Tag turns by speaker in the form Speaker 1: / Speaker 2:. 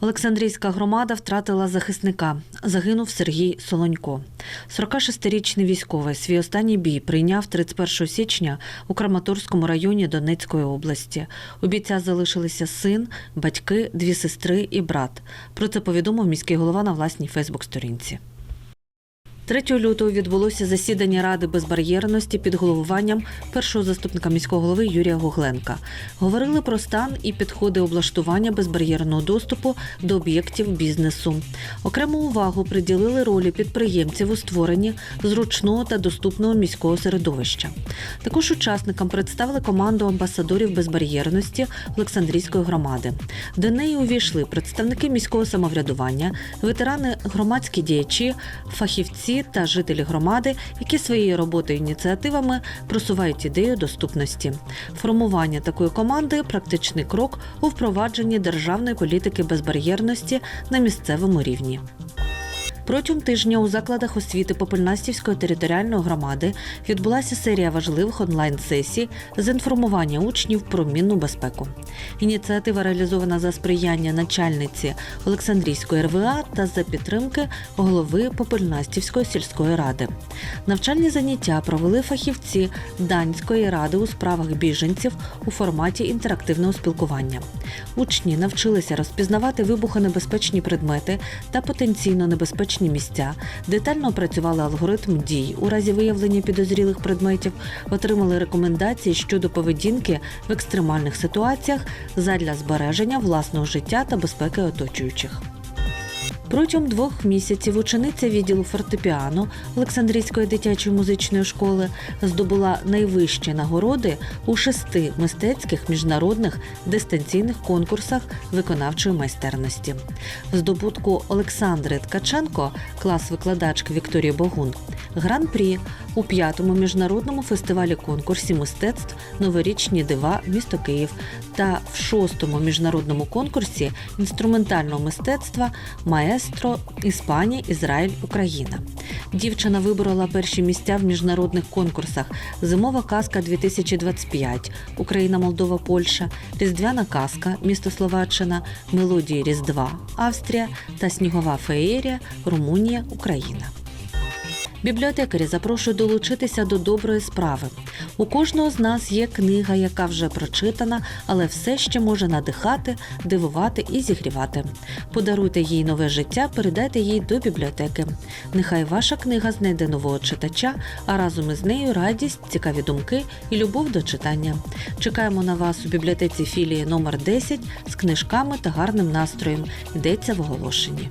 Speaker 1: Олександрійська громада втратила захисника. Загинув Сергій Солонько. 46-річний військовий свій останній бій прийняв 31 січня у Краматорському районі Донецької області. У бійця залишилися син, батьки, дві сестри і брат. Про це повідомив міський голова на власній Фейсбук-сторінці. 3 лютого відбулося засідання Ради безбар'єрності під головуванням першого заступника міського голови Юрія Гогленка. Говорили про стан і підходи облаштування безбар'єрного доступу до об'єктів бізнесу. Окрему увагу приділили ролі підприємців у створенні зручного та доступного міського середовища. Також учасникам представили команду амбасадорів безбар'єрності Олександрійської громади. До неї увійшли представники міського самоврядування, ветерани, громадські діячі, фахівці та жителі громади, які своєю роботою ініціативами просувають ідею доступності. Формування такої команди практичний крок у впровадженні державної політики безбар'єрності на місцевому рівні. Протягом тижня у закладах освіти Попельнастівської територіальної громади відбулася серія важливих онлайн-сесій з інформування учнів про мінну безпеку. Ініціатива реалізована за сприяння начальниці Олександрійської РВА та за підтримки голови Попельнастівської сільської ради. Навчальні заняття провели фахівці Данської ради у справах біженців у форматі інтерактивного спілкування. Учні навчилися розпізнавати вибухонебезпечні предмети та потенційно небезпечні місця, детально опрацювали алгоритм дій у разі виявлення підозрілих предметів, отримали рекомендації щодо поведінки в екстремальних ситуаціях задля збереження власного життя та безпеки оточуючих. Протягом двох місяців учениця відділу фортепіано Олександрійської дитячої музичної школи здобула найвищі нагороди у шести мистецьких міжнародних дистанційних конкурсах виконавчої майстерності. В здобутку Олександри Ткаченко, клас викладачки Вікторії Богун, гран-прі у п'ятому міжнародному фестивалі конкурсі мистецтв Новорічні дива місто Київ та в шостому міжнародному конкурсі інструментального мистецтва Маестро Іспанія, Ізраїль, Україна. Дівчина виборола перші місця в міжнародних конкурсах Зимова казка 2025, Україна, Молдова, Польща, Різдвяна казка, місто Словаччина, Мелодії Різдва, Австрія та Снігова феєрія, Румунія, Україна. Бібліотекарі запрошують долучитися до доброї справи. У кожного з нас є книга, яка вже прочитана, але все ще може надихати, дивувати і зігрівати. Подаруйте їй нове життя, передайте їй до бібліотеки. Нехай ваша книга знайде нового читача, а разом із нею радість, цікаві думки і любов до читання. Чекаємо на вас у бібліотеці філії номер 10 з книжками та гарним настроєм. Йдеться в оголошенні.